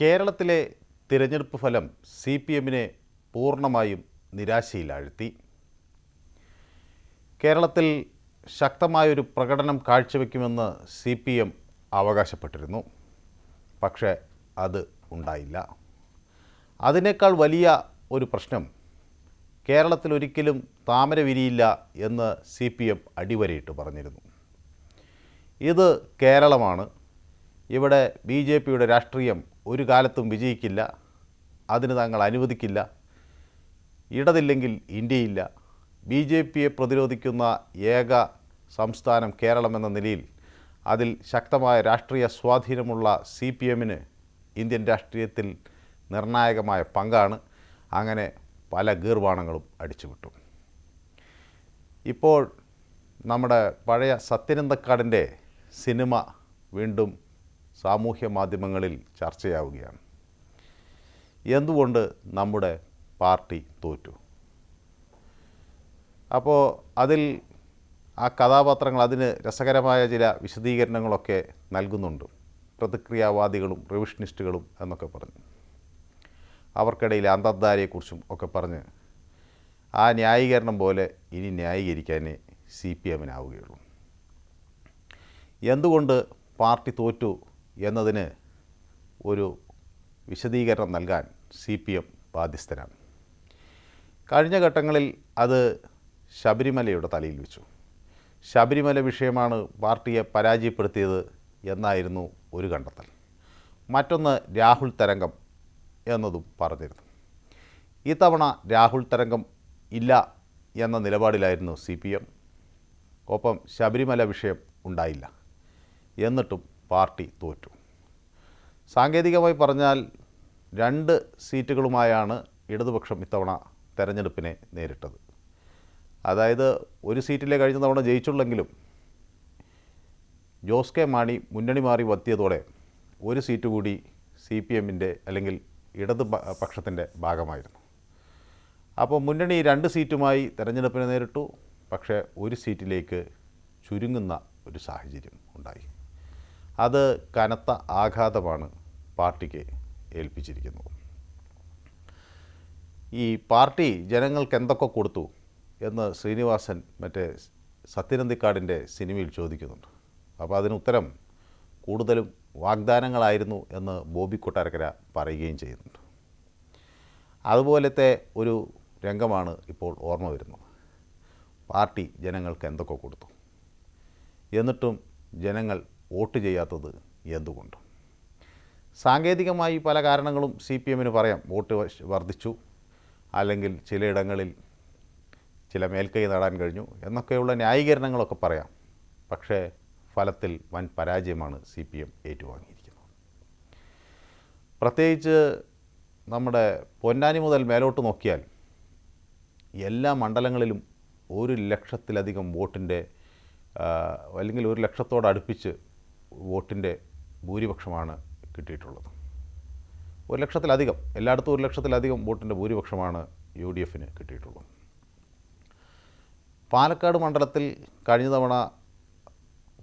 കേരളത്തിലെ തിരഞ്ഞെടുപ്പ് ഫലം സി പി എമ്മിനെ പൂർണമായും നിരാശയിലാഴ്ത്തി. കേരളത്തിൽ ശക്തമായൊരു പ്രകടനം കാഴ്ചവെക്കുമെന്ന് സി പി എം അവകാശപ്പെട്ടിരുന്നു. പക്ഷേ അത് ഉണ്ടായില്ല. അതിനേക്കാൾ വലിയ ഒരു പ്രശ്നം കേരളത്തിൽ ഒരിക്കലും താമര വിരിയില്ല എന്ന് സി പി എം അടിവരയിട്ട് പറഞ്ഞിരുന്നു. ഇത് കേരളമാണ്. ഇവിടെ ബി ജെ പിയുടെ രാഷ്ട്രീയം ഒരു കാലത്തും വിജയിക്കില്ല. അതിന് താങ്കൾ അനുവദിക്കില്ല. ഇടതില്ലെങ്കിൽ ഇന്ത്യയില്ല. ബി ജെ പിയെ പ്രതിരോധിക്കുന്ന ഏക സംസ്ഥാനം കേരളമെന്ന നിലയിൽ അതിൽ ശക്തമായ രാഷ്ട്രീയ സ്വാധീനമുള്ള സി പി എമ്മിന് ഇന്ത്യൻ രാഷ്ട്രീയത്തിൽ നിർണായകമായ പങ്കാണ്. അങ്ങനെ പല ഗീർവാണങ്ങളും അടിച്ചുവിട്ടു. ഇപ്പോൾ നമ്മുടെ പഴയ സത്യനന്ദക്കാടിന്റെ സിനിമ വീണ്ടും സാമൂഹ്യ മാധ്യമങ്ങളിൽ ചർച്ചയാവുകയാണ്. എന്തുകൊണ്ട് നമ്മുടെ പാർട്ടി തോറ്റു? അപ്പോൾ അതിൽ ആ കഥാപാത്രങ്ങൾ അതിന് രസകരമായ ചില വിശദീകരണങ്ങളൊക്കെ നൽകുന്നുണ്ട്. പ്രതിക്രിയാവാദികളും റിവിഷനിസ്റ്റുകളും എന്നൊക്കെ പറഞ്ഞു. അവർക്കിടയിൽ അന്തർധാരയെക്കുറിച്ചും ഒക്കെ പറഞ്ഞ് ആ ന്യായീകരണം പോലെ ഇനി ന്യായീകരിക്കാനേ സി പി എമ്മിനാവുകയുള്ളൂ. എന്തുകൊണ്ട് പാർട്ടി തോറ്റു എന്നതിന് ഒരു വിശദീകരണം നൽകാൻ സി പി എം ബാധ്യസ്ഥനാണ്. കഴിഞ്ഞ ഘട്ടങ്ങളിൽ അത് ശബരിമലയുടെ തലയിൽ വെച്ചു. ശബരിമല വിഷയമാണ് പാർട്ടിയെ പരാജയപ്പെടുത്തിയത് എന്നായിരുന്നു ഒരു കണ്ടെത്തൽ. മറ്റൊന്ന് രാഹുൽ തരംഗം എന്നതും പറഞ്ഞിരുന്നു. ഇത്തവണ രാഹുൽ തരംഗം ഇല്ല എന്ന നിലപാടിലായിരുന്നു സി പി എം. ഒപ്പം ശബരിമല വിഷയം ഉണ്ടായില്ല. എന്നിട്ടും പാർട്ടി തോറ്റു. സാങ്കേതികമായി പറഞ്ഞാൽ രണ്ട് സീറ്റുകളുമായാണ് ഇടതുപക്ഷം ഇത്തവണ തെരഞ്ഞെടുപ്പിനെ നേരിട്ടത്. അതായത് ഒരു സീറ്റിലെ കഴിഞ്ഞ തവണ ജയിച്ചുള്ളെങ്കിലും ജോസ് കെ മാണി മുന്നണി മാറി വത്തിയതോടെ ഒരു സീറ്റ് കൂടി സി പി എമ്മിന്റെ അല്ലെങ്കിൽ ഇടത് പക്ഷത്തിന്റെ ഭാഗമായിരുന്നു. അപ്പോൾ മുന്നണി രണ്ട് സീറ്റുമായി തെരഞ്ഞെടുപ്പിനെ നേരിട്ടു. പക്ഷേ ഒരു സീറ്റിലേക്ക് ചുരുങ്ങുന്ന ഒരു സാഹചര്യം ഉണ്ടായി. അത് കനത്ത ആഘാതമാണ് പാർട്ടിക്ക് ഏൽപ്പിച്ചിരിക്കുന്നത്. ഈ പാർട്ടി ജനങ്ങൾക്ക് എന്തൊക്കെ കൊടുത്തു എന്ന് ശ്രീനിവാസൻ മറ്റേ സത്യനന്ദിക്കാടിന്റെ സിനിമയിൽ ചോദിക്കുന്നുണ്ട്. അപ്പോൾ അതിന് ഉത്തരം കൂടുതലും വാഗ്ദാനങ്ങളായിരുന്നു എന്ന് ബോബി കൊട്ടാരക്കര പറയുകയും ചെയ്യുന്നുണ്ട്. അതുപോലത്തെ ഒരു രംഗമാണ് ഇപ്പോൾ ഓർമ്മ വരുന്നത്. പാർട്ടി ജനങ്ങൾക്ക് എന്തൊക്കെ കൊടുത്തു? എന്നിട്ടും ജനങ്ങൾ വോട്ട് ചെയ്യാത്തത് എന്തുകൊണ്ട്? സാങ്കേതികമായി പല കാരണങ്ങളും സി പി എമ്മിന് പറയാം വോട്ട് വർദ്ധിച്ചു. അല്ലെങ്കിൽ ചിലയിടങ്ങളിൽ ചില മേൽക്കൈ നേടാൻ കഴിഞ്ഞു എന്നൊക്കെയുള്ള ന്യായീകരണങ്ങളൊക്കെ പറയാം. പക്ഷേ ഫലത്തിൽ വൻ പരാജയമാണ് സി പി എം ഏറ്റുവാങ്ങിയിരിക്കുന്നത്. പ്രത്യേകിച്ച് നമ്മുടെ പൊന്നാനി മുതൽ മേലോട്ട് നോക്കിയാൽ എല്ലാ മണ്ഡലങ്ങളിലും ഒരു ലക്ഷത്തിലധികം വോട്ടിന്റെ അല്ലെങ്കിൽ ഒരു ലക്ഷത്തോട് അടുപ്പിച്ച് വോട്ടിന്റെ ഭൂരിപക്ഷമാണ് കിട്ടിയിട്ടുള്ളത്. ഒരു ലക്ഷത്തിലധികം എല്ലായിടത്തും ഒരു ലക്ഷത്തിലധികം വോട്ടിന്റെ ഭൂരിപക്ഷമാണ് യു ഡി എഫിന് കിട്ടിയിട്ടുള്ളത്. പാലക്കാട് മണ്ഡലത്തിൽ കഴിഞ്ഞ തവണ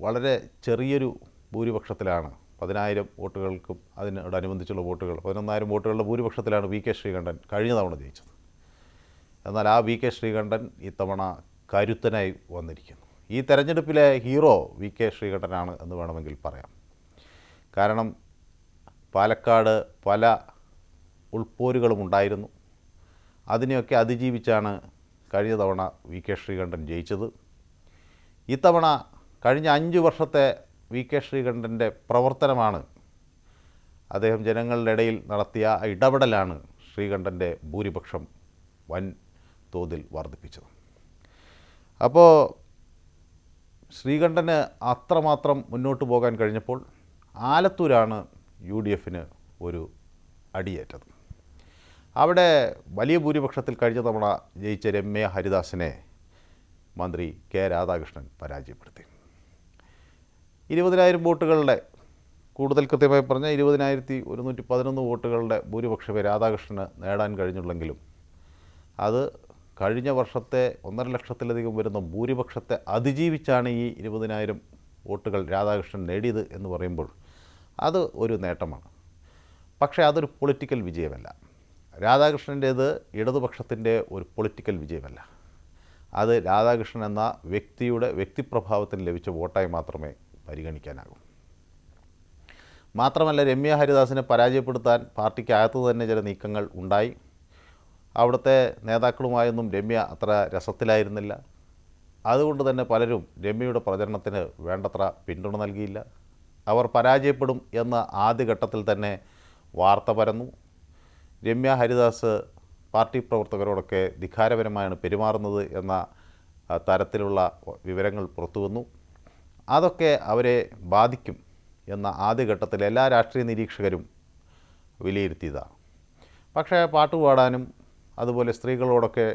വളരെ ചെറിയൊരു ഭൂരിപക്ഷത്തിലാണ് പതിനായിരം വോട്ടുകൾക്കും അതിനോടനുബന്ധിച്ചുള്ള വോട്ടുകൾ പതിനൊന്നായിരം വോട്ടുകളുടെ ഭൂരിപക്ഷത്തിലാണ് വി കെ ശ്രീകണ്ഠൻ കഴിഞ്ഞ തവണ ജയിച്ചത്. എന്നാൽ ആ വി കെ ശ്രീകണ്ഠൻ ഇത്തവണ കരുത്തനായി വന്നിരിക്കുന്നു. ഈ തെരഞ്ഞെടുപ്പിലെ ഹീറോ വി കെ ശ്രീകണ്ഠനാണ് എന്ന് വേണമെങ്കിൽ പറയാം. കാരണം പാലക്കാട് പല ഉൾപ്പോരുകളും ഉണ്ടായിരുന്നു. അതിനെയൊക്കെ അതിജീവിച്ചാണ് കഴിഞ്ഞ തവണ വി കെ ശ്രീകണ്ഠൻ ജയിച്ചത്. ഇത്തവണ കഴിഞ്ഞ അഞ്ച് വർഷത്തെ വി കെ ശ്രീകണ്ഠന്റെ പ്രവർത്തനമാണ് അദ്ദേഹം ജനങ്ങളുടെ ഇടയിൽ നടത്തിയ ഇടപെടലാണ് ശ്രീകണ്ഠന്റെ ഭൂരിപക്ഷം വൻ തോതിൽ വർദ്ധിപ്പിച്ചത്. അപ്പോൾ ശ്രീകണ്ഠന് അത്രമാത്രം മുന്നോട്ട് പോകാൻ കഴിഞ്ഞപ്പോൾ ആലത്തൂരാണ് യു ഡി എഫിന് ഒരു അടിയേറ്റത്. അവിടെ വലിയ ഭൂരിപക്ഷത്തിൽ കഴിഞ്ഞ തവണ ജയിച്ച രമ്യ ഹരിദാസിനെ മന്ത്രി കെ രാധാകൃഷ്ണൻ പരാജയപ്പെടുത്തി. ഇരുപതിനായിരം വോട്ടുകളുടെ കൂടുതൽ കൃത്യമായി പറഞ്ഞാൽ ഇരുപതിനായിരത്തി ഒരുന്നൂറ്റി പതിനൊന്ന് വോട്ടുകളുടെ ഭൂരിപക്ഷമേ രാധാകൃഷ്ണന് നേടാൻ കഴിഞ്ഞുള്ളെങ്കിലും അത് കഴിഞ്ഞ വർഷത്തെ ഒന്നര ലക്ഷത്തിലധികം വരുന്ന ഭൂരിപക്ഷത്തെ അതിജീവിച്ചാണ് ഈ ഇരുപതിനായിരം വോട്ടുകൾ രാധാകൃഷ്ണൻ നേടിയത് എന്ന് പറയുമ്പോൾ അത് ഒരു നേട്ടമാണ്. പക്ഷേ അതൊരു പൊളിറ്റിക്കൽ വിജയമല്ല. രാധാകൃഷ്ണന്റേത് ഇടതുപക്ഷത്തിന്റെ ഒരു പൊളിറ്റിക്കൽ വിജയമല്ല. അത് രാധാകൃഷ്ണൻ എന്ന വ്യക്തിയുടെ വ്യക്തിപ്രഭാവത്തിന് ലഭിച്ച വോട്ടായി മാത്രമേ പരിഗണിക്കാനാകൂ. മാത്രമല്ല രമ്യ ഹരിദാസിനെ പരാജയപ്പെടുത്താൻ പാർട്ടിക്കകത്ത് തന്നെ ചില നീക്കങ്ങൾ ഉണ്ടായി. അവിടുത്തെ നേതാക്കളുമായൊന്നും രമ്യ അത്ര രസത്തിലായിരുന്നില്ല. അതുകൊണ്ട് തന്നെ പലരും രമ്യയുടെ പ്രചരണത്തിന് വേണ്ടത്ര പിന്തുണ നൽകിയില്ല. അവർ പരാജയപ്പെടും എന്ന ആദ്യഘട്ടത്തിൽ തന്നെ വാർത്ത പരന്നു. രമ്യ ഹരിദാസ് പാർട്ടി പ്രവർത്തകരോടൊക്കെ ധിഖാരപരമായാണ് പെരുമാറുന്നത് എന്ന തരത്തിലുള്ള വിവരങ്ങൾ പുറത്തുവന്നു. അതൊക്കെ അവരെ ബാധിക്കും എന്ന ആദ്യഘട്ടത്തിൽ എല്ലാ രാഷ്ട്രീയ നിരീക്ഷകരും വിലയിരുത്തിയതാണ് പക്ഷേ പാട്ട് പാടാനും അതുപോലെ സ്ത്രീകളോടൊക്കെ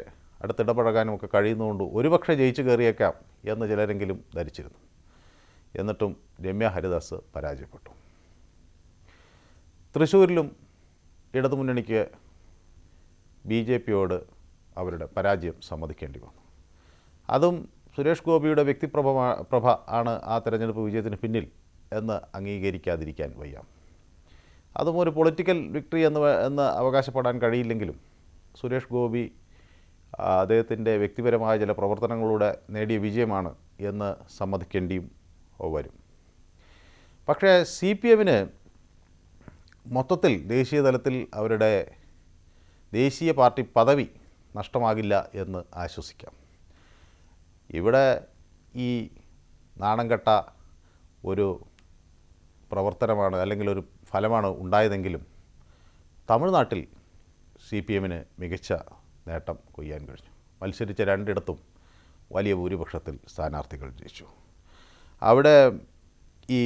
അടുത്തിടപഴകാനും ഒക്കെ കഴിയുന്നതുകൊണ്ട് ഒരുപക്ഷെ ജയിച്ചു കയറിയേക്കാം എന്ന് ചിലരെങ്കിലും ധരിച്ചിരുന്നു. എന്നിട്ടും രമ്യ ഹരിദാസ് പരാജയപ്പെട്ടു. തൃശ്ശൂരിലും ഇടതുമുന്നണിക്ക് ബി ജെ പിയോട് അവരുടെ പരാജയം സമ്മതിക്കേണ്ടി വന്നു. അതും സുരേഷ് ഗോപിയുടെ വ്യക്തിപ്രഭ പ്രഭ ആണ് ആ തെരഞ്ഞെടുപ്പ് വിജയത്തിന് പിന്നിൽ എന്ന് അംഗീകരിക്കാതിരിക്കാൻ വയ്യ. അതും ഒരു പൊളിറ്റിക്കൽ വിക്ടറി എന്ന് എന്ന് അവകാശപ്പെടാൻ കഴിയില്ലെങ്കിലും സുരേഷ് ഗോപി അദ്ദേഹത്തിന്റെ വ്യക്തിപരമായ ചില പ്രവർത്തനങ്ങളിലൂടെ നേടിയ വിജയമാണ് എന്ന് സമ്മതിക്കേണ്ടിയും വരും. പക്ഷേ സി പി എമ്മിന് മൊത്തത്തിൽ ദേശീയ തലത്തിൽ അവരുടെ ദേശീയ പാർട്ടി പദവി നഷ്ടമാകില്ല എന്ന് ആശ്വസിക്കാം. ഇവിടെ ഈ നാണംകെട്ട ഒരു പ്രവർത്തനമാണ് അല്ലെങ്കിൽ ഒരു ഫലമാണ് ഉണ്ടായതെങ്കിലും തമിഴ്നാട്ടിൽ സി പി എമ്മിന് മികച്ച നേട്ടം കൊയ്യാൻ കഴിഞ്ഞു. മത്സരിച്ച രണ്ടിടത്തും വലിയ ഭൂരിപക്ഷത്തിൽ സ്ഥാനാർത്ഥികൾ ജയിച്ചു. അവിടെ ഈ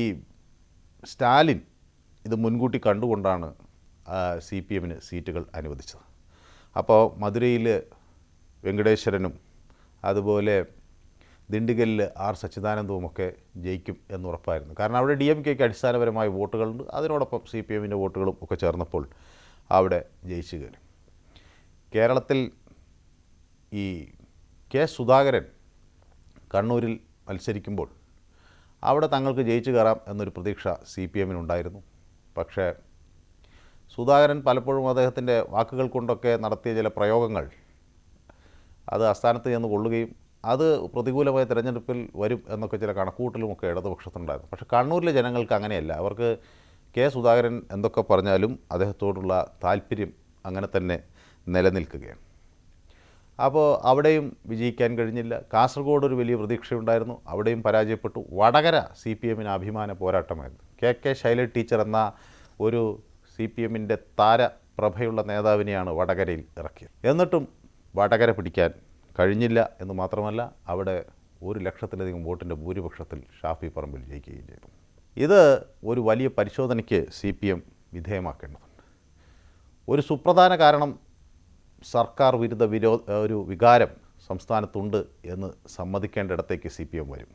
സ്റ്റാലിൻ ഇത് മുൻകൂട്ടി കണ്ടുകൊണ്ടാണ് സി പി എമ്മിന് സീറ്റുകൾ അനുവദിച്ചത്. അപ്പോൾ മധുരയിൽ വെങ്കടേശ്വരനും അതുപോലെ ദിണ്ടിഗലിൽ ആർ സച്ചിദാനന്ദവും ഒക്കെ ജയിക്കും എന്നുറപ്പായിരുന്നു കാരണം അവിടെ ഡി എം കെക്ക് അടിസ്ഥാനപരമായ വോട്ടുകളുണ്ട്. അതിനോടൊപ്പം സി പി എമ്മിന്റെ വോട്ടുകളും ഒക്കെ ചേർന്നപ്പോൾ അവിടെ ജയിച്ചു കയറി. കേരളത്തിൽ ഈ കെ സുധാകരൻ കണ്ണൂരിൽ മത്സരിക്കുമ്പോൾ അവിടെ തങ്ങൾക്ക് ജയിച്ചു കയറാം എന്നൊരു പ്രതീക്ഷ സി പി എമ്മിനുണ്ടായിരുന്നു പക്ഷേ സുധാകരൻ പലപ്പോഴും അദ്ദേഹത്തിന്റെ വാക്കുകൾ കൊണ്ടൊക്കെ നടത്തിയ ചില പ്രയോഗങ്ങൾ അത് അസ്ഥാനത്ത് ചെന്ന് കൊള്ളുകയും അത് പ്രതികൂലമായ തിരഞ്ഞെടുപ്പിൽ വരും എന്നൊക്കെ ചില കണക്കൂട്ടലുമൊക്കെ ഇടതുപക്ഷത്തുണ്ടായിരുന്നു. പക്ഷേ കണ്ണൂരിലെ ജനങ്ങൾക്ക് അങ്ങനെയല്ല. അവർക്ക് കെ സുധാകരൻ എന്തൊക്കെ പറഞ്ഞാലും അദ്ദേഹത്തോടുള്ള താല്പര്യം അങ്ങനെ തന്നെ നിലനിൽക്കുകയാണ്. അപ്പോൾ അവിടെയും വിജയിക്കാൻ കഴിഞ്ഞില്ല. കാസർഗോഡ് ഒരു വലിയ പ്രതീക്ഷയുണ്ടായിരുന്നു. അവിടെയും പരാജയപ്പെട്ടു. വടകര സി പി എമ്മിന് അഭിമാന പോരാട്ടമായിരുന്നു. കെ കെ ശൈല ടീച്ചർ എന്ന ഒരു സി പി എമ്മിന്റെ താരപ്രഭയുള്ള നേതാവിനെയാണ് വടകരയിൽ ഇറക്കിയത്. എന്നിട്ടും വടകര പിടിക്കാൻ കഴിഞ്ഞില്ല എന്ന് മാത്രമല്ല അവിടെ ഒരു ലക്ഷത്തിലധികം വോട്ടിന്റെ ഭൂരിപക്ഷത്തിൽ ഷാഫി പറമ്പിൽ ജയിക്കുകയും ചെയ്തു. ഇത് ഒരു വലിയ പരിശോധനയ്ക്ക് സി പി എം വിധേയമാക്കേണ്ടതുണ്ട്. ഒരു സുപ്രധാന കാരണം സർക്കാർ വിരുദ്ധ വിരോ ഒരു വികാരം സംസ്ഥാനത്തുണ്ട് എന്ന് സമ്മതിക്കേണ്ടിടത്തേക്ക് സി പി എം വരും.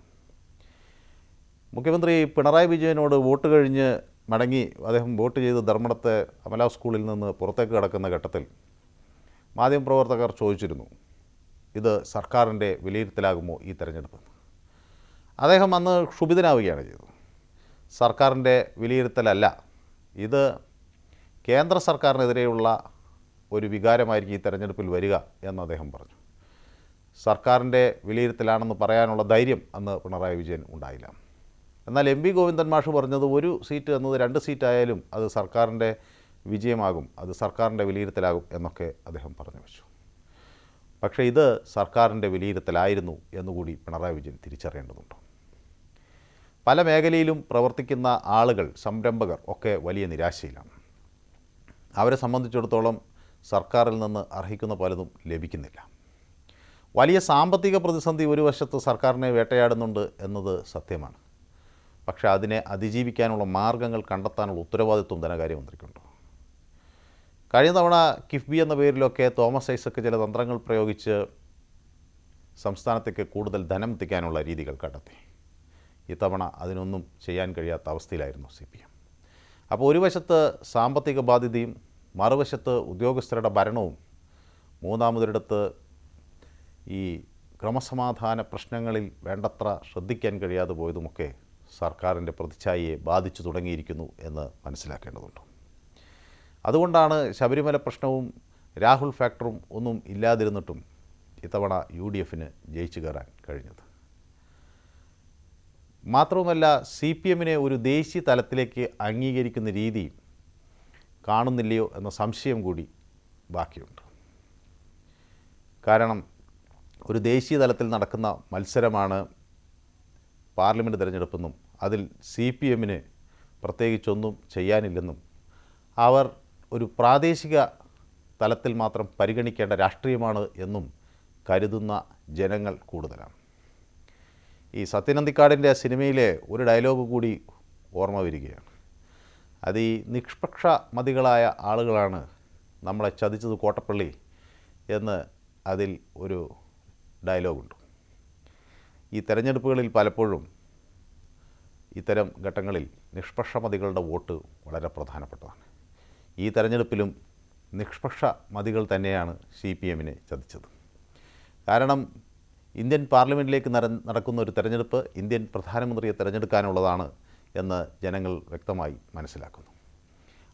മുഖ്യമന്ത്രി പിണറായി വിജയനോട് വോട്ട് കഴിഞ്ഞ് മടങ്ങി അദ്ദേഹം വോട്ട് ചെയ്ത് ധർമ്മടത്തെ അമല സ്കൂളിൽ നിന്ന് പുറത്തേക്ക് കിടക്കുന്ന ഘട്ടത്തിൽ മാധ്യമപ്രവർത്തകർ ചോദിച്ചിരുന്നു ഇത് സർക്കാരിന്റെ വിലയിരുത്തലാകുമോ ഈ തെരഞ്ഞെടുപ്പ്? അദ്ദേഹം അന്ന് ക്ഷുഭിതനാവുകയാണ് ചെയ്തത്. സർക്കാരിന്റെ വിലയിരുത്തലല്ല ഇത് കേന്ദ്ര സർക്കാരിനെതിരെയുള്ള ഒരു വികാരമായിരിക്കും ഈ തെരഞ്ഞെടുപ്പിൽ വരിക എന്ന് അദ്ദേഹം പറഞ്ഞു. സർക്കാരിന്റെ വിലയിരുത്തലാണെന്ന് പറയാനുള്ള ധൈര്യം അന്ന് പിണറായി വിജയൻ ഉണ്ടായില്ല. എന്നാൽ എം വി ഗോവിന്ദൻ മാഷ് പറഞ്ഞത് ഒരു സീറ്റ് എന്നത് രണ്ട് സീറ്റായാലും അത് സർക്കാരിന്റെ വിജയമാകും അത് സർക്കാരിന്റെ വിലയിരുത്തലാകും എന്നൊക്കെ അദ്ദേഹം പറഞ്ഞു വെച്ചു. പക്ഷേ ഇത് സർക്കാരിന്റെ വിലയിരുത്തലായിരുന്നു എന്നുകൂടി പിണറായി വിജയൻ തിരിച്ചറിയേണ്ടതുണ്ട്. പല മേഖലയിലും പ്രവർത്തിക്കുന്ന ആളുകൾ സംരംഭകർ ഒക്കെ വലിയ നിരാശയിലാണ്. അവരെ സംബന്ധിച്ചിടത്തോളം സർക്കാരിൽ നിന്ന് അർഹിക്കുന്ന പലതും ലഭിക്കുന്നില്ല. വലിയ സാമ്പത്തിക പ്രതിസന്ധി ഒരു വശത്ത് സർക്കാരിനെ വേട്ടയാടുന്നുണ്ട് എന്നത് സത്യമാണ്. പക്ഷേ അതിനെ അതിജീവിക്കാനുള്ള മാർഗങ്ങൾ കണ്ടെത്താനുള്ള ഉത്തരവാദിത്വം ധനകാര്യമന്ത്രിക്കുണ്ട് കഴിഞ്ഞ തവണ കിഫ്ബി എന്ന പേരിലൊക്കെ തോമസ് ഐസക്ക് ചില തന്ത്രങ്ങൾ പ്രയോഗിച്ച് സംസ്ഥാനത്തേക്ക് കൂടുതൽ ധനം എത്തിക്കാനുള്ള രീതികൾ കണ്ടെത്തി. ഇത്തവണ അതിനൊന്നും ചെയ്യാൻ കഴിയാത്ത അവസ്ഥയിലായിരുന്നു സി പി എം. അപ്പോൾ ഒരു വശത്ത് സാമ്പത്തിക ബാധ്യതയും മറുവശത്ത് ഉദ്യോഗസ്ഥരുടെ ഭരണവും മൂന്നാമതൊരിടത്ത് ഈ ക്രമസമാധാന പ്രശ്നങ്ങളിൽ വേണ്ടത്ര ശ്രദ്ധിക്കാൻ കഴിയാതെ പോയതുമൊക്കെ സർക്കാരിന്റെ പ്രതിച്ഛായയെ ബാധിച്ചു തുടങ്ങിയിരിക്കുന്നു എന്ന് മനസ്സിലാക്കേണ്ടതുണ്ട്. അതുകൊണ്ടാണ് ശബരിമല പ്രശ്നവും രാഹുൽ ഫാക്ടറും ഒന്നും ഇല്ലാതിരുന്നിട്ടും ഇത്തവണ യു ഡി എഫിന് ജയിച്ചു കയറാൻ കഴിഞ്ഞത്. മാത്രവുമല്ല സി പി എമ്മിനെ ഒരു ദേശീയ തലത്തിലേക്ക് അംഗീകരിക്കുന്ന രീതി കാണുന്നില്ലയോ എന്ന സംശയം കൂടി ബാക്കിയുണ്ട്. കാരണം ഒരു ദേശീയ തലത്തിൽ നടക്കുന്ന മത്സരമാണ് പാർലമെന്റ് തിരഞ്ഞെടുപ്പെന്നും അതിൽ സി പി എമ്മിന് പ്രത്യേകിച്ചൊന്നും ചെയ്യാനില്ലെന്നും അവർ ഒരു പ്രാദേശിക തലത്തിൽ മാത്രം പരിഗണിക്കേണ്ട രാഷ്ട്രീയമാണ് എന്നും കരുതുന്ന ജനങ്ങൾ കൂടുതലാണ്. ഈ സത്യനന്ദിക്കാടിന്റെ സിനിമയിലെ ഒരു ഡയലോഗ് കൂടി ഓർമ്മ വരികയാണ്. അത് ഈ നിഷ്പക്ഷ മതികളായ ആളുകളാണ് നമ്മളെ ചതിച്ചത് കോട്ടപ്പള്ളി എന്ന് അതിൽ ഒരു ഡയലോഗുണ്ട്. ഈ തെരഞ്ഞെടുപ്പുകളിൽ പലപ്പോഴും ഇത്തരം ഘട്ടങ്ങളിൽ നിഷ്പക്ഷ മതികളുടെ വോട്ട് വളരെ പ്രധാനപ്പെട്ടതാണ്. ഈ തെരഞ്ഞെടുപ്പിലും നിഷ്പക്ഷ മതികൾ തന്നെയാണ് സി പി എമ്മിനെ ചതിച്ചത്. കാരണം ഇന്ത്യൻ പാർലമെന്റിലേക്ക് നടക്കുന്ന ഒരു തെരഞ്ഞെടുപ്പ് ഇന്ത്യൻ പ്രധാനമന്ത്രിയെ തിരഞ്ഞെടുക്കാനുള്ളതാണ് എന്ന് ജനങ്ങൾ വ്യക്തമായി മനസ്സിലാക്കുന്നു.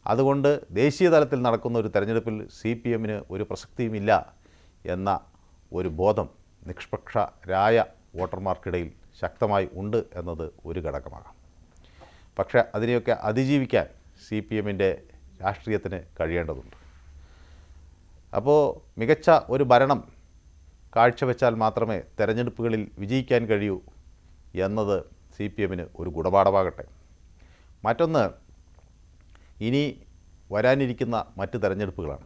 അതുകൊണ്ട് ദേശീയ തലത്തിൽ നടക്കുന്ന ഒരു തെരഞ്ഞെടുപ്പിൽ സി പി എമ്മിന് ഒരു പ്രസക്തിയുമില്ല എന്ന ഒരു ബോധം നിഷ്പക്ഷരായ വോട്ടർമാർക്കിടയിൽ ശക്തമായി ഉണ്ട് എന്നത് ഒരു ഘടകമാകാം. പക്ഷേ അതിനെയൊക്കെ അതിജീവിക്കാൻ സി പി എമ്മിന്റെ രാഷ്ട്രീയത്തിന് കഴിയേണ്ടതുണ്ട്. അപ്പോൾ മികച്ച ഒരു ഭരണം കാഴ്ചവെച്ചാൽ മാത്രമേ തെരഞ്ഞെടുപ്പുകളിൽ വിജയിക്കാൻ കഴിയൂ എന്നത് സി പി എമ്മിന് ഒരു ഗുണപാഠമാകട്ടെ. മറ്റൊന്ന് ഇനി വരാനിരിക്കുന്ന മറ്റ് തെരഞ്ഞെടുപ്പുകളാണ്.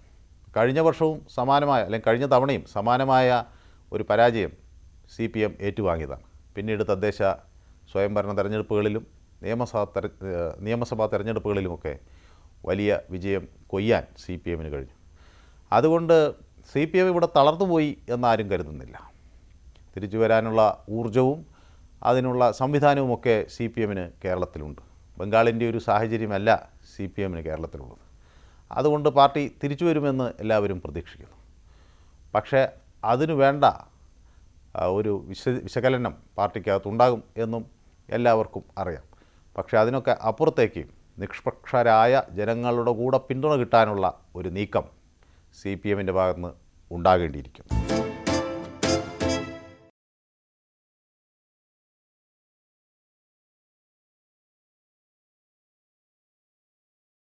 കഴിഞ്ഞ വർഷവും സമാനമായ അല്ലെങ്കിൽ കഴിഞ്ഞ തവണയും സമാനമായ ഒരു പരാജയം സി പി എം ഏറ്റുവാങ്ങിയതാണ്. പിന്നീട് തദ്ദേശ സ്വയംഭരണ തെരഞ്ഞെടുപ്പുകളിലും നിയമസഭാ തെര നിയമസഭാ തെരഞ്ഞെടുപ്പുകളിലുമൊക്കെ വലിയ വിജയം കൊയ്യാൻ സി പി എമ്മിന് കഴിഞ്ഞു. അതുകൊണ്ട് സി പി എം ഇവിടെ തളർന്നുപോയി എന്നാരും കരുതുന്നില്ല. തിരിച്ചു വരാനുള്ള ഊർജവും അതിനുള്ള സംവിധാനവുമൊക്കെ സി പി എമ്മിന് കേരളത്തിലുണ്ട്. ബംഗാളിന്റെ ഒരു സാഹചര്യമല്ല സി പി എമ്മിന് കേരളത്തിലുള്ളത്. അതുകൊണ്ട് പാർട്ടി തിരിച്ചു വരുമെന്ന് എല്ലാവരും പ്രതീക്ഷിക്കുന്നു. പക്ഷേ അതിനു വേണ്ട ഒരു വിശ വിശകലനം പാർട്ടിക്കകത്തുണ്ടാകും എന്നും എല്ലാവർക്കും അറിയാം. പക്ഷേ അതിനൊക്കെ അപ്പുറത്തേക്ക് നിഷ്പക്ഷരായ ജനങ്ങളുടെ കൂടെ പിന്തുണ കിട്ടാനുള്ള ഒരു നീക്കം സി പി എമ്മിന്റെ ഭാഗത്തുനിന്ന് ഉണ്ടാകേണ്ടിയിരിക്കുന്നു.